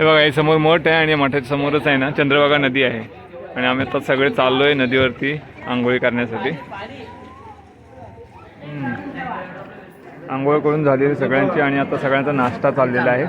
हे बघा हे समोर मठ आहे आणि मठाच्या समोरच आहे ना चंद्रभागा नदी आहे. आणि आम्ही आता सगळे चाललो आहे नदीवरती आंघोळी करण्यासाठी. आंघोळ करून झालेली सगळ्यांची आणि आता सगळ्यांचा नाश्ता चाललेला आहे.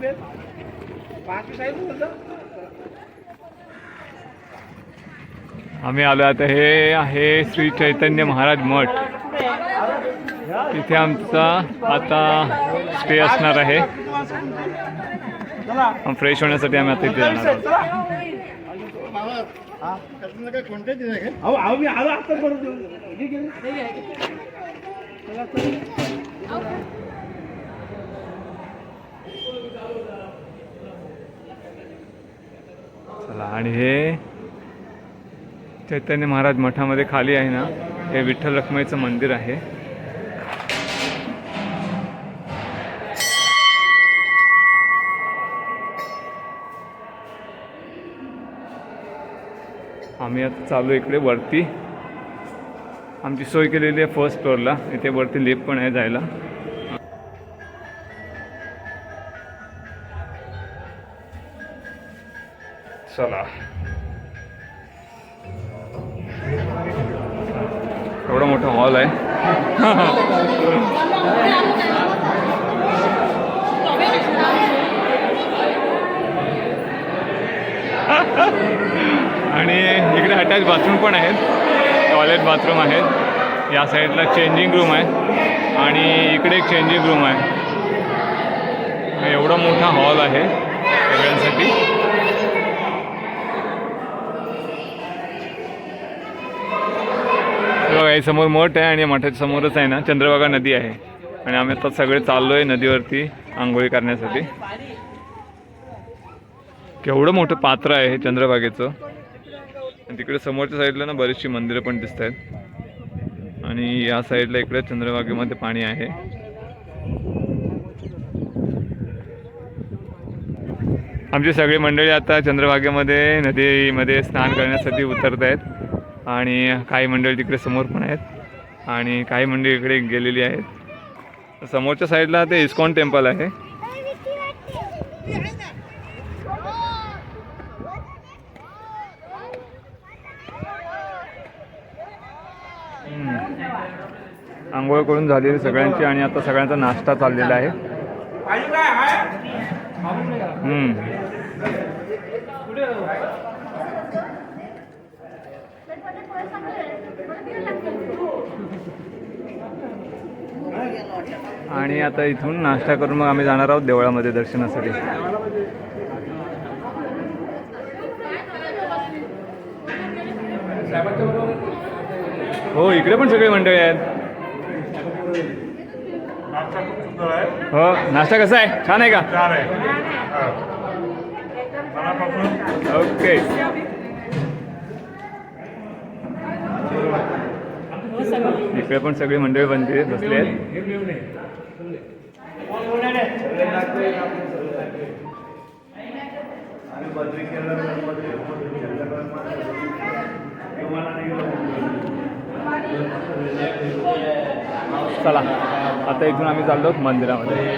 चला आम्ही आलो आता हे आहे श्री चैतन्य महाराज मठ. तिथे आमचा आता स्टे असणार आहे. फ्रेश होण्यासाठी आम्ही आता इथे जाणार आहोत अहो अहो मी आलो आता बरोबर चला आणि हे चैतन्य महाराज मठामध्ये खाली आहे ना हे विठ्ठल रखमाईचं मंदिर आहे. आम्ही आता चालू इकडे वरती. आमची सोय केलेली आहे फर्स्ट फ्लोअरला इथे वरती लिफ्ट पण आहे जायला. चला. एवढा मोठा हॉल आहे. आणि इकडे अटॅच बाथरूम पण आहेत. टॉयलेट बाथरूम आहेत. या साईडला चेंजिंग रूम आहे. आणि इकडे एक चेंजिंग रूम आहे. एवढा मोठा हॉल आहे सगळ्यांसाठी. बघा हे समोर मठ आहे आणि मठाच्या समोरच आहे ना चंद्रभागा नदी आहे. आणि आम्ही आता सगळे चाललो आहे नदीवरती आंघोळी करण्यासाठी. केवढं मोठं पात्र आहे हे चंद्रभागेचं. आणि तिकडे समोरच्या साईडला ना बरीचशी मंदिरं पण दिसत आहेत आणि या साईडला इकडे चंद्रभागेमध्ये पाणी आहे. आमची सगळी मंडळी आता चंद्रभागेमध्ये नदीमध्ये स्नान करण्यासाठी उतरत आहेत आणि काही मंडळी तिकडे समोर पण आहेत आणि काही मंडळी इकडे गेलेली आहेत. समोरच्या साईडला ते इस्कॉन टेम्पल आहे. आंघोळ करून झालेली सगळ्यांची आणि आता सगळ्यांचा नाश्ता चाललेला आहे. आणि आता इथून नाश्ता करून मग आम्ही जाणार आहोत देवळामध्ये दर्शनासाठी. हो इकडे पण सगळे मंडळी आहेत. हो नाश्ता कसा आहे? छान आहे का? ओके. इकडे पण सगळी मंडळी बनते बसले चला आता इथून आम्ही चाललो मंदिरामध्ये.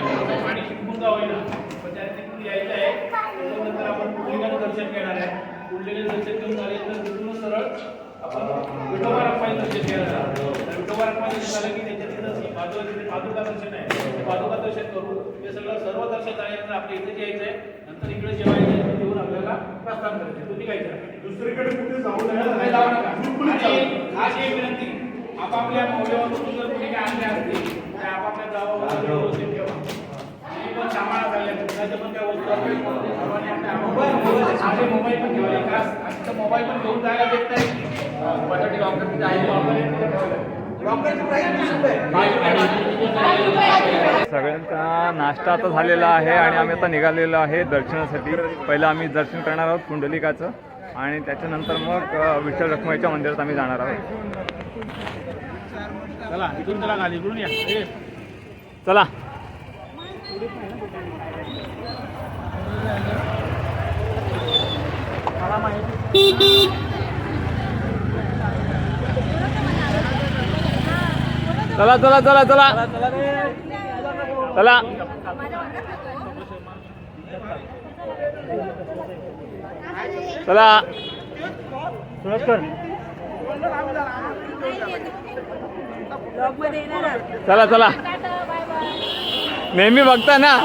दर्शन घेणार आहे. पुढलेले दर्शन घेऊन झाले तर सरळ आपण विठोबा रखमाई दर्शन घेणार आहोत तर रखमाई दर्शन झालं की त्याच्या तिथं बाजूला तिथे पादुका दर्शन आहे. ते पादुका दर्शन करू ते सगळं सर्व दर्शन झाल्यानंतर आपल्या इथे यायचं आहे नंतर इकडे जेव्हा यायचं येऊन आपल्याला प्रस्थान करायचं तुम्ही काय करा दुसरीकडे कुठे जाऊ नये जाऊ नका. आणि खास एक विनंती आपापल्या मौल्यवान जर कुणी काय आणले असतील तर आपापल्या गावावर व्यवस्थित ठेवा. आणि पण सामान झाले पण काय वस्तू आपले मोबाईल पण ठेवा खास आता मोबाईल पण घेऊन जायला देत नाही बटाटे वापरत आहे. वापरत सगळ्यांचा नाश्ता आता झालेला आहे आणि आम्ही आता निघालेलो आहे दर्शनासाठी. पहिलं आम्ही दर्शन करणार आहोत पुंडलिकाचं आणि त्याच्यानंतर मग विठ्ठल रखुमाईच्या मंदिरात आम्ही जाणार आहोत. चला चला खाली इकडून या ए. चला चला चला चला. चला. चला. चला चला. नेहमी बघता ना.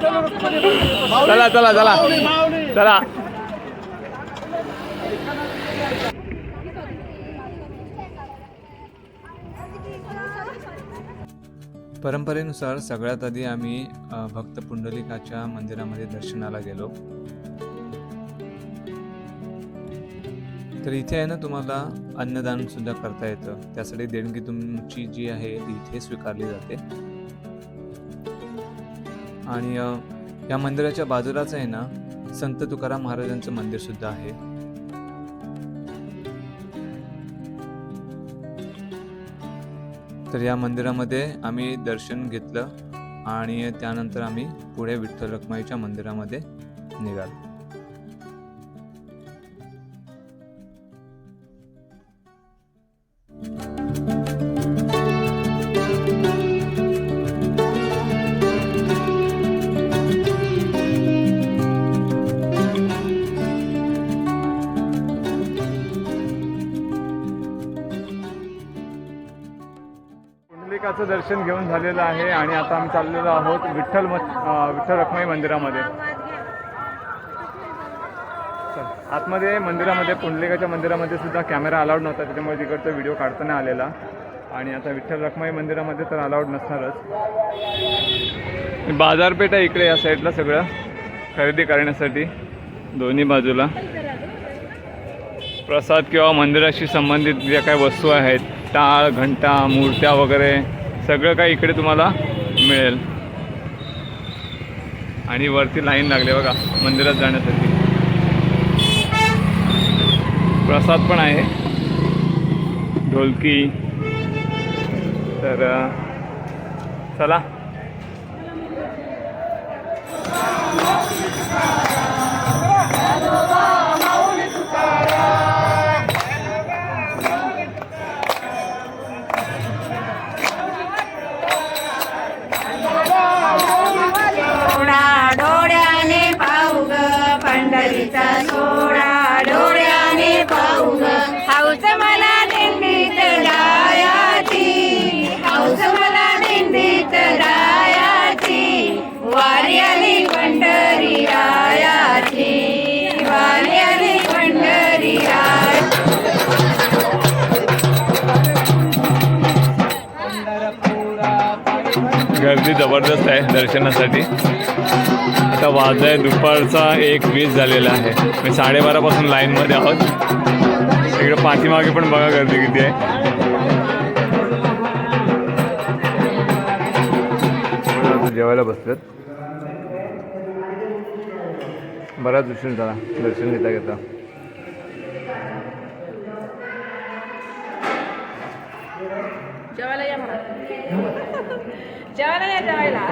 चला चला चला. चला. परंपरेनुसार सगळ्यात आधी आम्ही भक्त पुंडलिकाच्या मंदिरामध्ये दर्शनाला गेलो. तर इथे आहे ना तुम्हाला अन्नदान सुद्धा करता येतं. त्यासाठी देणगी तुमची जी आहे ती इथे स्वीकारली जाते. आणि या मंदिराच्या बाजूलाच आहे ना संत तुकाराम महाराजांचं मंदिर सुद्धा आहे. तर या मंदिरामध्ये आम्ही दर्शन घेतलं आणि त्यानंतर आम्ही पुढे विठ्ठल रखमाईच्या मंदिरामध्ये निघालो. पुंडलिकाचं दर्शन घेऊन झालेलं आहे आणि आता आम्ही चाललेलो आहोत विठ्ठल म विठ्ठल रखमाई मंदिरामध्ये. चल, आतमध्ये मंदिरामध्ये पुंडलिकाच्या मंदिरामध्ये सुद्धा कॅमेरा अलाउड नव्हता त्याच्यामुळे तिकडचा व्हिडिओ काढता नाही आलेला. आणि आता विठ्ठल रखमाई मंदिरामध्ये तर अलाउड नसणारच. बाजारपेठ आहे इकडे या साईडला सगळं खरेदी करण्यासाठी दोन्ही बाजूला. प्रसाद किंवा मंदिराशी संबंधित ज्या काही वस्तू आहेत टाळ घंटा मूर्त्या वगैरे सगळं काही इकडे तुम्हाला मिळेल. आणि वरती लाईन लागली बघा मंदिरात जाण्यासाठी. प्रसाद पण आहे. ढोलकी. तर चला. गर्दी जबरदस्त आहे दर्शनासाठी. आता वाज आहे दुपारचा एक वीस झालेला आहे. मी साडेबारापासून लाईनमध्ये आहोत. इकडे पाठीमागे पण बघा गर्दी किती आहे. जेवायला बसलेत. बराच उशीर झाला दर्शन घेता घेता. जेवायला या म्हणा. जेवायला या जेवायला.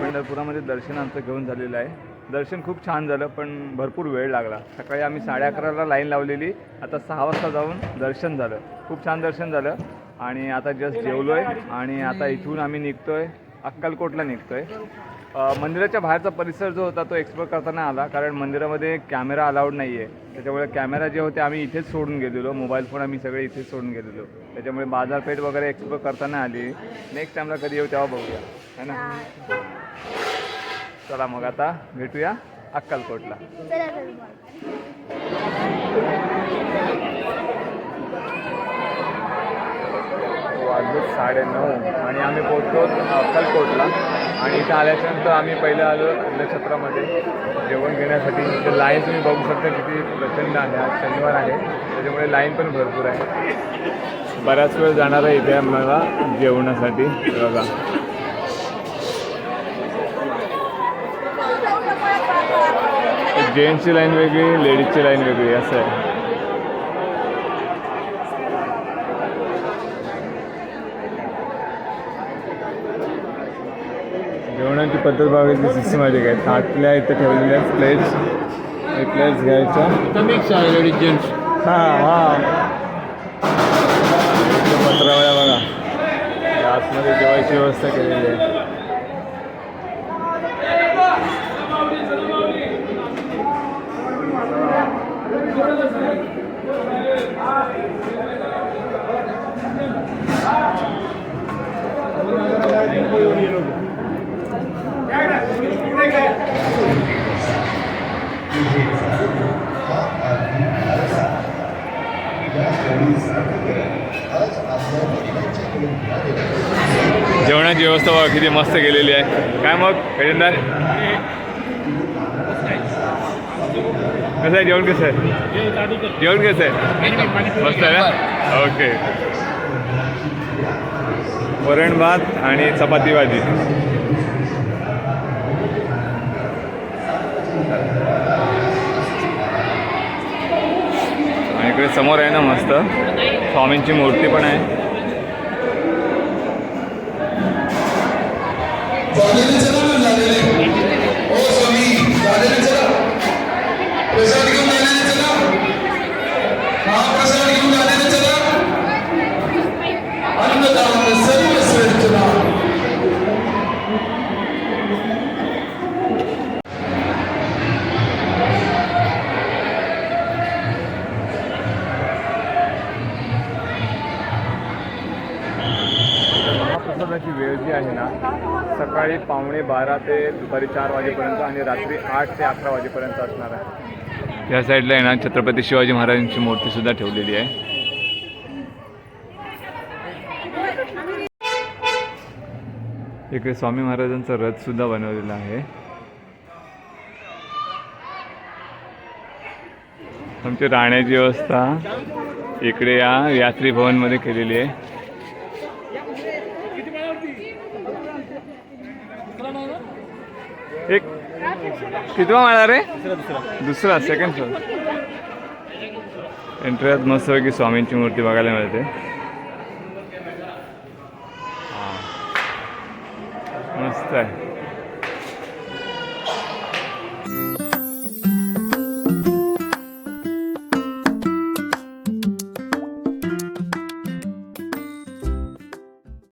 पंढरपुरामध्ये दर्शन आमचं घेऊन झालेलं आहे. दर्शन खूप छान झालं पण भरपूर वेळ लागला. सकाळी आम्ही साडे अकराला लाईन लावलेली. आता सहा वाजता जाऊन दर्शन झालं. खूप छान दर्शन झालं. आणि आता जस्ट जेवलो आहे आणि आता इथून आम्ही निघतोय अक्कलकोटला निघतोय. मंदिराच्या बाहेरचा परिसर जो होता तो एक्सप्लोर करताना आला कारण मंदिरामध्ये कॅमेरा अलाउड नाही आहे त्याच्यामुळे कॅमेरा जे होते आम्ही इथेच सोडून गेलेलो. मोबाईल फोन आम्ही सगळे इथेच सोडून गेलेलो. त्याच्यामुळे बाजारपेठ वगैरे एक्सप्लोर करताना आली. नेक्स्ट टाईमला कधी येऊ तेव्हा बघूया. है ना? चला मग आता भेटूया अक्कलकोटला. वाजलो साडेनऊ आणि आम्ही पोहोचलो अक्कलकोटला. आणि इथं आल्याच्यानंतर आम्ही पहिलं आलो अन्नछत्रामध्ये जेवण घेण्यासाठी. तर लाईन तुम्ही बघू शकता किती प्रचंड आहे. आज शनिवार आहे. त्याच्यामुळे लाईन पण भरपूर आहे. बऱ्याच वेळ जाणार आहे इथे आम्हाला जेवणासाठी. बघा. जेंट्सची लाईन वेगळी लेडीजची लाईन वेगळी असं आहे. जेवणाची पद्धत बघायची सिस्टमॅटिक आहे ताटल्या इथं ठेवलेल्या प्लेट्स प्लेट्स घ्यायच्या. मिक्स आहे लेडीज जेंट्स हां हां. पत्रावळ्या बघा. आतमध्ये जेवायची व्यवस्था केलेली आहे. जेवणाची व्यवस्था बघा किती मस्त केलेली आहे. काय मग खजिनदार कसं आहे जेवण कसं आहे? जेवण कसं आहे? मस्त आहे ना? ओके. वरण भात आणि चपाती भाजी. आणि इकडे समोर आहे ना मस्त. स्वामींची मूर्ती पण आहे. झालेले पावणे बारा ते दुपारी चार वाजेपर्यंत आणि रात्री आठ ते अकरा वाजेपर्यंत असणार आहे. या साईडला आहे ना छत्रपती शिवाजी महाराजांची मूर्ती सुद्धा ठेवलेली आहे. इकडे स्वामी महाराजांचा रथ सुद्धा बनवलेला आहे. आमची राहण्याची व्यवस्था इकडे या यात्री भवनमध्ये केलेली आहे. कितवा माळा रे? दुसरा सेकंड फ्लोर एंट्रीत मस्त की स्वामींची मूर्ती बघायला मिळते. मस्त आहे.